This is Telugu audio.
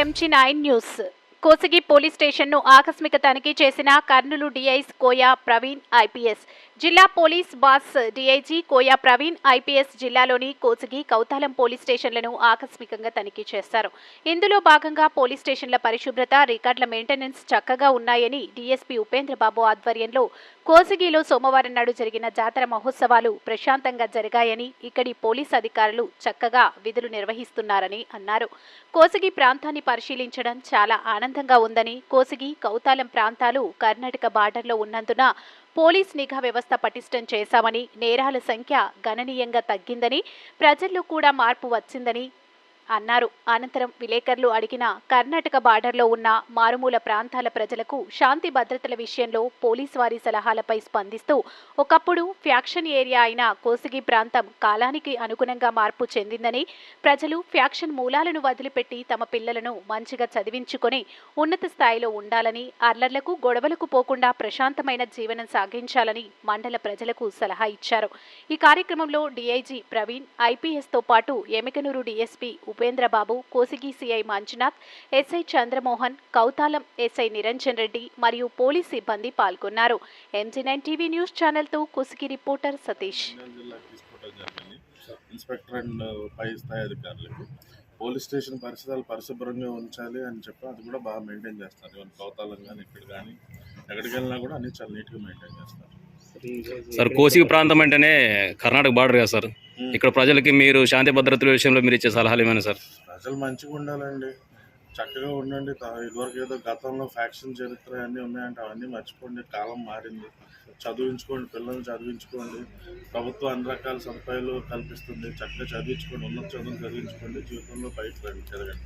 ఎంచి నైన్ న్యూస్ కోసిగి పోలీస్ స్టేషన్ను ఆకస్మిక తనిఖీ చేసిన కర్నూలు డిఐస్ కోయా ప్రవీణ్ ఐపీఎస్. జిల్లా police boss DIG Koya Praveen IPS జిల్లాలోని కోసిగి కౌతాలం పోలీస్ స్టేషన్లను ఆకస్మికంగా తనిఖీ చేశారు. ఇందులో భాగంగా పోలీస్ స్టేషన్ల పరిశుభ్రత రికార్డుల మెయింటెనెన్స్ చక్కగా ఉన్నాయని డీఎస్పీ ఉపేంద్రబాబు ఆధ్వర్యంలో కోసిగిలో సోమవారం నాడు జరిగిన జాతర మహోత్సవాలు ప్రశాంతంగా జరిగాయని ఇక్కడి పోలీస్ అధికారులు చక్కగా విధులు నిర్వహిస్తున్నారని అన్నారు. కోసిగి ప్రాంతాన్ని పరిశీలించడం చాలా ఆనందంగా ఉందని కోసిగి కౌతాలం ప్రాంతాలు కర్ణాటక బార్డర్లో ఉన్నందున పోలీస్ నిఘా వ్యవస్థ పటిష్టం చేశామని నేరాల సంఖ్య గణనీయంగా తగ్గిందని ప్రజల్లో కూడా మార్పు వచ్చిందని అన్నారు. అనంతరం విలేకరులు అడిగిన కర్ణాటక బార్డర్లో ఉన్న మారుమూల ప్రాంతాల ప్రజలకు శాంతి భద్రతల విషయంలో పోలీస్ వారి సలహాలపై స్పందిస్తూ ఒకప్పుడు ఫ్యాక్షన్ ఏరియా అయిన కోసిగి ప్రాంతం కాలానికి అనుగుణంగా మార్పు చెందిందని ప్రజలు ఫ్యాక్షన్ మూలాలను వదిలిపెట్టి తమ పిల్లలను మంచిగా చదివించుకొని ఉన్నత స్థాయిలో ఉండాలని అర్లర్లకు గొడవలకు పోకుండా ప్రశాంతమైన జీవనం సాగించాలని మండల ప్రజలకు సలహా ఇచ్చారు. ఈ కార్యక్రమంలో డీఐజీ ప్రవీణ్ ఐపీఎస్తో పాటు Yemmiganur DSP Upendrababu Kosigi CI Manjunath SI Chandramohan Kowthalam SI Niranjan Reddy మరియు పోలీస్ సిబ్బంది పాల్గొన్నారు. MG nine TV news ఛానల్తో Kosigi reporter Satish. Inspector and పై స్థాయి అధికారులకు పోలీస్ స్టేషన్ పరిసరాలు పరిశుభ్రంగా ఉంచాలి అని చెప్పి అది కూడా బాగా మెయింటైన్ చేస్తారు. ఈవెన్ కౌతాలం కానీ ఇక్కడ కానీ ఎక్కడికి వెళ్ళినా కూడా అన్ని చాలా నీట్గా మెయింటైన్ చేస్తారు. సార్ కోసిగి ప్రాంతం అంటేనే కర్ణాటక బార్డర్ కదా సార్? ఇక్కడ ప్రజలకి మీరు శాంతి భద్రతల విషయంలో మీరు ఇచ్చే సలహాలు ఏమైనా సార్? ప్రజలు మంచిగా ఉండాలండి. చక్కగా ఉండండి. ఇదివరకు ఏదో గతంలో ఫ్యాక్షన్ చరిత్ర అన్నీ ఉన్నాయంటే అవన్నీ మర్చిపోండి. కాలం మారింది. చదివించుకోండి. పిల్లల్ని చదివించుకోండి. ప్రభుత్వం అన్ని రకాల సదుపాయాలు కల్పిస్తుంది. చక్కగా చదివించుకోండి. ఉన్నత చదువు చదివించుకోండి. జీవితంలో బయట రండి. ఎదగండి